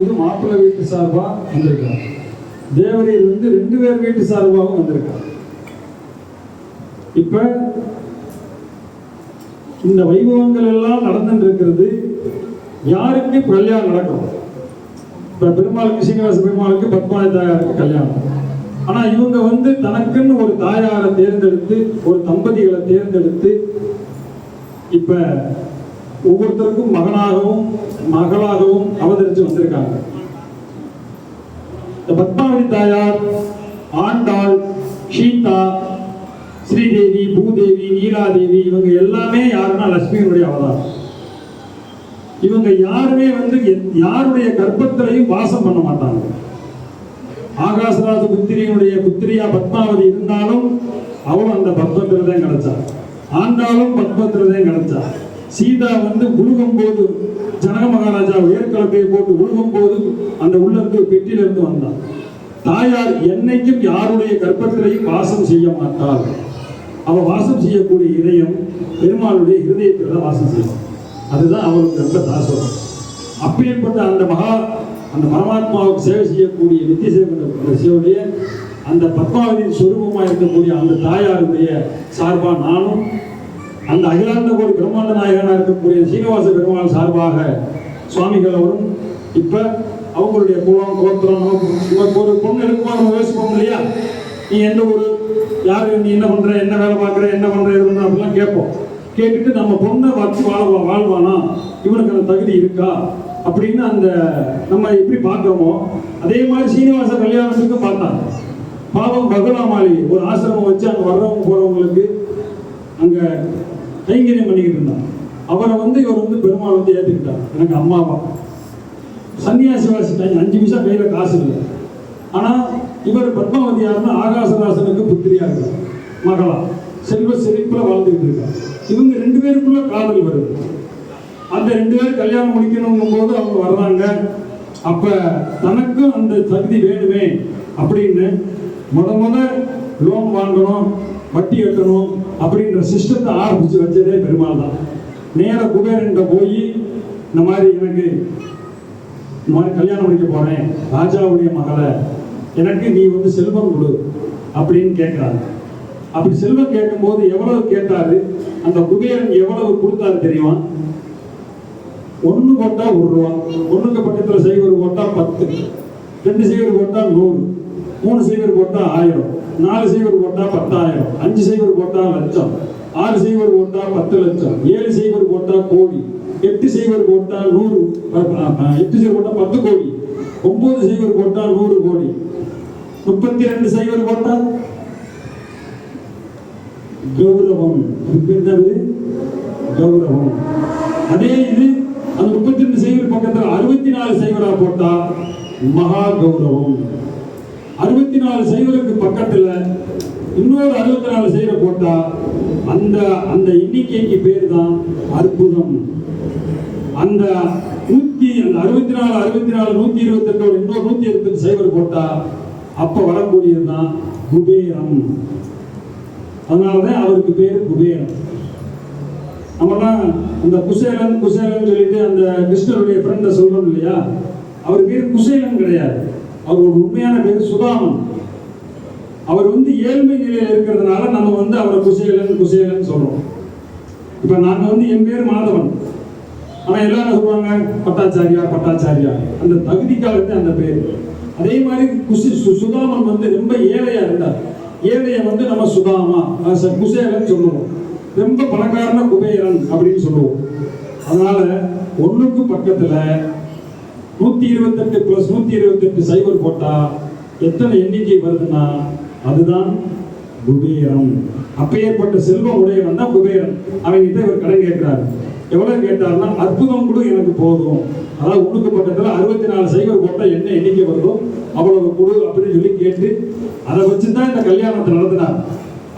வந்து மாப்பிள்ளை வீட்டு சார்பா வந்திருக்கார் தேவரையில் வந்து ரெண்டு பேர் வீட்டு சார்பாகவும் வந்திருக்கார் இப்ப இந்த வைபவங்கள் எல்லாம் நடந்துட்டு இருக்கிறது யாருக்கு கல்யாணம் நடக்கும்? இப்ப பெருமாளுக்கு சீனிவாச பெருமாளுக்கு பத்மாவதி தாயாருக்கு கல்யாணம். ஆனா இவங்க வந்து தனக்குன்னு ஒரு தாயாரை தேர்ந்தெடுத்து ஒரு தம்பதிகளை தேர்ந்தெடுத்து இப்ப ஒவ்வொருத்தருக்கும் மகனாகவும் மகளாகவும் அவதரித்து வந்திருக்காங்க. இந்த பத்மாவதி தாயார் ஆண்டாள் சீதா ஸ்ரீதேவி பூதேவி நீலாதேவி இவங்க எல்லாமே யாருன்னா லட்சுமியினுடைய அவதாரம். இவங்க யாருமே வந்து யாருடைய கர்ப்பத்திலையும் வாசம் பண்ண மாட்டாங்க. ஆகாசராஜ புத்திரியினுடைய புத்திரியா பத்மாவதி இருந்தாலும் அவளும் அந்த பத்மத்தில் தான் கிடைச்சா. ஆண்டாலும் பத்மத்தில் தான் கிடைச்சா. சீதா வந்து உழுகும் போது ஜனக மகாராஜா உயர்கலப்பையை போட்டு உழுகும் போது அந்த உள்ளத்து பெட்டியிலிருந்து வந்தார். வந்தான் தாயார் என்னைக்கும் யாருடைய கற்பத்திலையும் வாசம் செய்ய மாட்டார் அவ வாசம் செய்யக்கூடிய இதயம் பெருமாளுடைய இருதயத்தில் தான் வாசம் செய்யும். அதுதான் அவருக்கு ரொம்ப தாசம் அப்பேற்பட்ட அந்த மகா அந்த பரமாத்மாவுக்கு சேவை செய்யக்கூடிய நித்திய சேவன சிவனுடைய அந்த பத்மாவதியின் சொரூபமாக இருக்கக்கூடிய அந்த தாயாருடைய சார்பாக நானும் அந்த அகிலாண்ட கோடி பிரம்மாண்ட நாயகனாக இருக்கக்கூடிய சீனிவாச பெருமாள் சார்பாக சுவாமிகள் அவரும் இப்ப அவங்களுடைய குலம் கோத்திரம் ஒரு பொண்ணு எடுக்குமா நம்ம யோசிப்போம் இல்லையா? நீ எந்த ஒரு யாரு? நீ என்ன பண்ற? என்ன வேலை பார்க்குற? என்ன பண்ற? இது பண்ற அப்படிலாம் கேட்போம். கேட்டுட்டு நம்ம பொண்ணை வச்சு வாழ்வா வாழ்வானா? இவனுக்கு அந்த தகுதி இருக்கா? அப்படின்னு அந்த நம்ம எப்படி பார்க்குறோமோ அதே மாதிரி சீனிவாச கல்யாணத்துக்கு பார்த்தாங்க. பாவம் பகுலாமாளி ஒரு ஆசிரமம் வச்சு அங்கே வர்றவங்க போகிறவங்களுக்கு அங்கே கைங்கரியம் பண்ணிக்கிட்டு இருந்தான். அவரை வந்து இவர் வந்து பெருமாள் வந்து ஏற்றுக்கிட்டார் எனக்கு அம்மாவா. சன்னியாசி வாசிட்டாங்க அஞ்சு நிமிஷம் கையில் காசு இல்லை. ஆனால் இவர் பத்மாவதி யாருன்னா ஆகாசராசனுக்கு புத்திரியாக இருக்கார். மகளா. செல்வ செழிப்பில் வாழ்ந்துக்கிட்டு இருக்கார். இவங்க ரெண்டு பேருக்குள்ள காதல் வருது. அந்த ரெண்டு பேரும் கல்யாணம் முடிக்கணுங்கும் போது அவங்க வர்றாங்க. அப்போ தனக்கும் அந்த தகுதி வேணுமே அப்படின்னு முத முத லோன் வாங்கணும் வட்டி கட்டணும் அப்படின்ற சிஸ்டத்தை ஆரம்பிச்சு வச்சதே பெருமாள் தான் நேராக குபேரன்கிட்ட போய் இந்த மாதிரி எனக்கு இந்த மாதிரி கல்யாணம் முடிக்க போறேன் ராஜாவுடைய மகளை எனக்கு நீ வந்து செல்வம் கொடு அப்படின்னு கேட்கிறாங்க. அப்படி செல்வம் கேட்கும்போது எவ்வளவு கேட்டாரு? அந்த குபேரன் எவ்வளவு கொடுத்தாரு தெரியுமா? ஒன்று போட்டா ஒரு ரூபா ஒன்றுக்கு பக்கத்துல செய்வர் போட்டா பத்து ரெண்டு செய்வர் போட்டா நூறு மூணு செய்வர் போட்டா ஆயிரம். நாலு சைவர் போட்டால் பத்தாயிரம் அஞ்சு சைவர் போட்டால் லட்சம் ஆறு சைவர் போட்டால் பத்து லட்சம் ஏழு சைவர் போட்டால் கோடி எட்டு சைவர் போட்டால் நூறு எட்டு சைவர் போட்டால் பத்து கோடி ஒன்பது சைவர் போட்டால் நூறு கோடி. முப்பத்தி ரெண்டு சைவர் போட்டால் கௌரவம் கௌரவம். அதே இது அந்த முப்பத்தி ரெண்டு சைவர் பக்கத்தில் அறுபத்தி நாலு சைவரா போட்டா மகா கௌரவம் அறுபத்தி நாலு சைவருக்கு பக்கத்தில் இன்னொரு அறுபத்தி நாலு சைவரை போட்டால் அந்த அந்த எண்ணிக்கைக்கு பேர் தான் அற்புதம். அந்த நூற்றி அந்த அறுபத்தி நாலு அறுபத்தி நாலு நூற்றி இருபத்தெட்டோட இன்னொரு நூற்றி இருபத்தெட்டு சைவர் போட்டால் அப்போ வரக்கூடியது தான் குபேரம். அதனாலதான் அவருக்கு பேர் குபேரம். நம்மலாம் அந்த குசேலன் குசேலன் சொல்லிட்டு அந்த கிருஷ்ணருடைய ஃப்ரெண்டை சொல்கிறோம் இல்லையா? அவர் பேர் குசேலன் கிடையாது. அவரோட உண்மையான பேர் சுதாமன். அவர் வந்து ஏழ்மை நிலையில் இருக்கிறதுனால நம்ம வந்து அவரை குசேலன் குசேலன் சொல்றோம். இப்ப நாங்க வந்து என் பேர் மாதவன். ஆனா எல்லாரும் சொல்லுவாங்க? பட்டாச்சாரியா பட்டாச்சாரியா. அந்த தகுதிக்காகத்தே அந்த பேர். அதே மாதிரி குசி சு- சுதாமன் வந்து ரொம்ப ஏழையா இருந்தார். ஏழையை வந்து நம்ம சுதாமா ச- குசேலன் சொல்லுவோம். ரொம்ப பணக்காரன குபேரன் அப்படின்னு சொல்லுவோம். அதனால ஒண்ணுக்கு பக்கத்துல நூத்தி இருபத்தெட்டு பிளஸ் நூத்தி இருபத்தெட்டு சைபர் போட்டா எத்தனை எண்ணிக்கை வருதுன்னா அதுதான் குபேரம். அப்பேற்பட்ட செல்வம் உடையவன் தான் குபேரன். அவன் கிட்ட இவர் கடன் கேட்கிறாரு. எவ்வளவு கேட்டாருன்னா அற்புதம் கூட எனக்கு போதும். அதாவது உனக்கு பட்டத்தில் அறுபத்தி நாலு சைபர் போட்டா என்ன எண்ணிக்கை வருதோ அவ்வளவு கொடு அப்படின்னு சொல்லி கேட்டு அதை வச்சு தான் இந்த கல்யாணத்தை நடத்தினார்.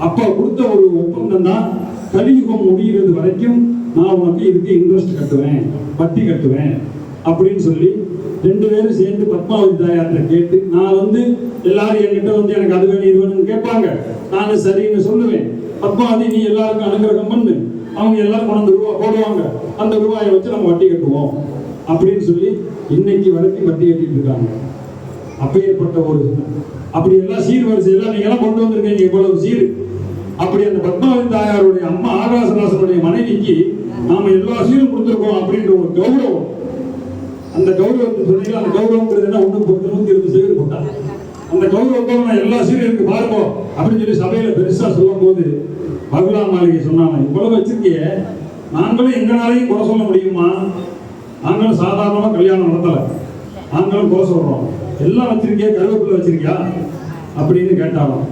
அப்போ கொடுத்த ஒரு ஒப்பந்தம் தான் கலியுகம் முடிகிறது வரைக்கும் நான் உனக்கு இதுக்கு இன்ட்ரெஸ்ட் கட்டுவேன் வட்டி கட்டுவேன் அப்படின்னு சொல்லி ரெண்டு பேரும் சேர்ந்து பத்மாவதி தாயார்கிட்ட கேட்டு நான் வந்து எல்லாரும் என்கிட்ட வந்து எனக்கு அது வேணும் இது வேணும்னு கேட்பாங்க. நான் சரின்னு சொல்லுவேன். பத்மாவதி நீ எல்லாருக்கும் அனுகிரகம் பண்ணு. அவங்க எல்லாம் கொண்டு ரூபா போடுவாங்க. அந்த ரூபாயை வச்சு நம்ம வட்டி கட்டுவோம். அப்படின்னு சொல்லி இன்னைக்கு வரைக்கும் வட்டி கட்டிட்டு இருக்காங்க. அப்பேற்பட்ட ஒரு அப்படி எல்லாம் சீர்வரிசை எல்லாம் நீங்க எல்லாம் கொண்டு வந்திருக்கீங்க இவ்வளவு சீர். அப்படி அந்த பத்மாவதி தாயாருடைய அம்மா ஆகாசராசனுடைய மனைவிக்கு நாம எல்லா சீரும் கொடுத்துருக்கோம் அப்படின்ற ஒரு கௌரவம். அந்த கௌரவத்தை சொன்னீங்க அந்த கௌரவங்கிறது என்ன? ஒன்று நூத்தி இருபது சீர் போட்டாங்க. அந்த கௌரவத்தை நான் எல்லா சீரியலுக்கு இருக்கு அப்படின்னு சொல்லி சபையில் பெருசாக சொல்லும் போது பகுலா மாளிகை சொன்னாங்க. இவ்வளவு வச்சிருக்கிய நாங்களும் எங்களாலையும் குறை சொல்ல முடியுமா? நாங்களும் சாதாரணமாக கல்யாணம் நடத்தலை. நாங்களும் குறை சொல்கிறோம் எல்லாம் வச்சிருக்கியா? கருவேப்பிலை வச்சிருக்கியா? அப்படின்னு கேட்டாலும்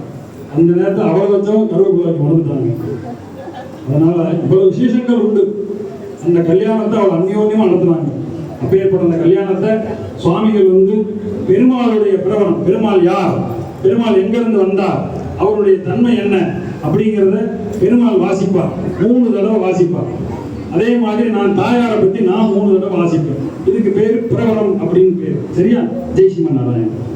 அந்த நேரத்தில் அவ்வளோ வச்சவங்க கருவேப்பிலை வைக்க மறந்துட்டாங்க அதனால் இவ்வளோ விசேஷங்கள் உண்டு. அந்த கல்யாணத்தை அவள் அந்யோன்யமா நடத்துனாங்க. அப்பேற்பட்ட அந்த கல்யாணத்தை சுவாமிகள் வந்து பெருமாளுடைய பிரபலம் பெருமாள் யார்? பெருமாள் எங்கிருந்து வந்தார்? அவருடைய தன்மை என்ன? அப்படிங்கிறத பெருமாள் வாசிப்பார். மூணு தடவை வாசிப்பார். அதே மாதிரி நான் தாயாரை பற்றி நான் மூணு தடவை வாசிப்பேன். இதுக்கு பேர் பிரபலம் அப்படின்னு பேர். சரியா? ஜெய் நாராயணன்.